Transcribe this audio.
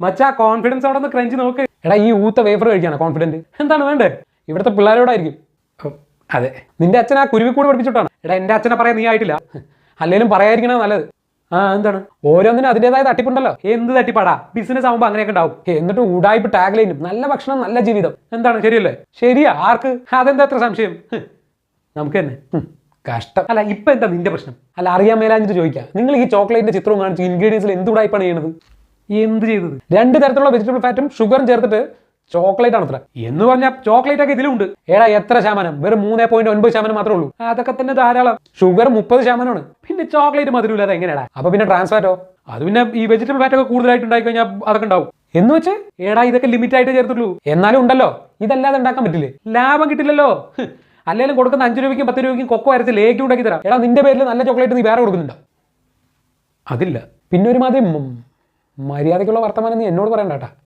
മച്ചാ കോൺഫിഡൻസ് അവിടെ നിന്ന് ക്രഞ്ച് നോക്ക്. എടാ ഈ ഊത്ത വേഫർ കഴിക്കാണ് കോൺഫിഡന്റ് എന്താണ് വേണ്ടേ? ഇവിടുത്തെ പിള്ളേരോടായിരിക്കും അതെ. നിന്റെ അച്ഛൻ ആ കുരുവിക്കൂട് പഠിപ്പിച്ചിട്ടാണ്. എടാ എന്റെ അച്ഛനെ പറയാൻ നീ ആയിട്ടില്ല. അല്ലേലും പറയാതിരിക്കണ നല്ലത്. ആ എന്താണ്? ഓരോന്നിനും അതിന്റെതായ തട്ടിപ്പുണ്ടല്ലോ. എന്ത് തട്ടിപ്പാടാ? ബിസിനസ് ആകുമ്പോൾ അങ്ങനെയൊക്കെ ഉണ്ടാവും. എന്നിട്ട് ഉടായ്പ ടാഗ് ലൈനും നല്ല ഭക്ഷണം നല്ല ജീവിതം. എന്താണ്? ശരിയല്ലേ? ശരിയാ. ആർക്ക്? അതെന്താ എത്ര സംശയം. നമുക്ക് തന്നെ. കഷ്ടം. അല്ല ഇപ്പൊ എന്താ നിന്റെ പ്രശ്നം? അല്ല അറിയാൻ മേലാഞ്ഞിട്ട് ചോദിക്കാം. നിങ്ങൾ ഈ ചോക്ലേറ്റിന്റെ ചിത്രവും കാണിച്ചു ഇൻഗ്രീഡിയൻസിൽ എന്ത് ഉടായ്പാണ് ചെയ്യണത്? എന്ത് ചെയ്തത്? രണ്ട് തരത്തിലുള്ള വെജിറ്റബിൾ ഫാറ്റും ഷുഗറും ചേർത്തിട്ട് ചോക്ലേറ്റ് ആണ് അത്ര. എന്ന് പറഞ്ഞാൽ ചോക്ലേറ്റ് ഒക്കെ ഇതിലുണ്ട്. ഏടാ എത്ര ശതമാനം? വെറും മൂന്നേ പോയിന്റ് ഒൻപത് ശതമാനം മാത്രമേ ഉള്ളൂ. അതൊക്കെ തന്നെ ധാരാളം. ഷുഗർ മുപ്പത് ശതമാനമാണ്. പിന്നെ ചോക്ലേറ്റ് മധുരമില്ലാതെ എങ്ങനെയാടാ? അപ്പൊ പിന്നെ ട്രാൻസ്ഫാറ്റോ അത് പിന്നെ ഈ വെജിറ്റബിൾ ഫാറ്റ് ഒക്കെ കൂടുതലായിട്ട് ഉണ്ടായി കഴിഞ്ഞാൽ അതൊക്കെ ഉണ്ടാവും. എന്ന് വെച്ച് ഏടാ ഇതൊക്കെ ലിമിറ്റ് ആയിട്ട് ചേർത്തുള്ളൂ എന്നാലും ഉണ്ടല്ലോ ഇതല്ലാതെ ഉണ്ടാക്കാൻ പറ്റില്ലേ? ലാഭം കിട്ടില്ലല്ലോ. അല്ലെങ്കിലും കൊടുക്കുന്ന അഞ്ച് രൂപയ്ക്കും പത്ത് രൂപയ്ക്കും കൊക്കോ അരച്ച് ലേക്ക് ഉണ്ടാക്കി തരാം. എടാ നിന്റെ പേരിൽ നല്ല ചോക്ലേറ്റ് നീ വേറെ കൊടുക്കുന്നുണ്ടോ? അതില്ല. പിന്നെ ഒരുമാതിരി മ- മര്യാദയ്ക്കുള്ള വർത്തമാനം നീ എന്നോട് പറയണ്ട കേട്ടാ.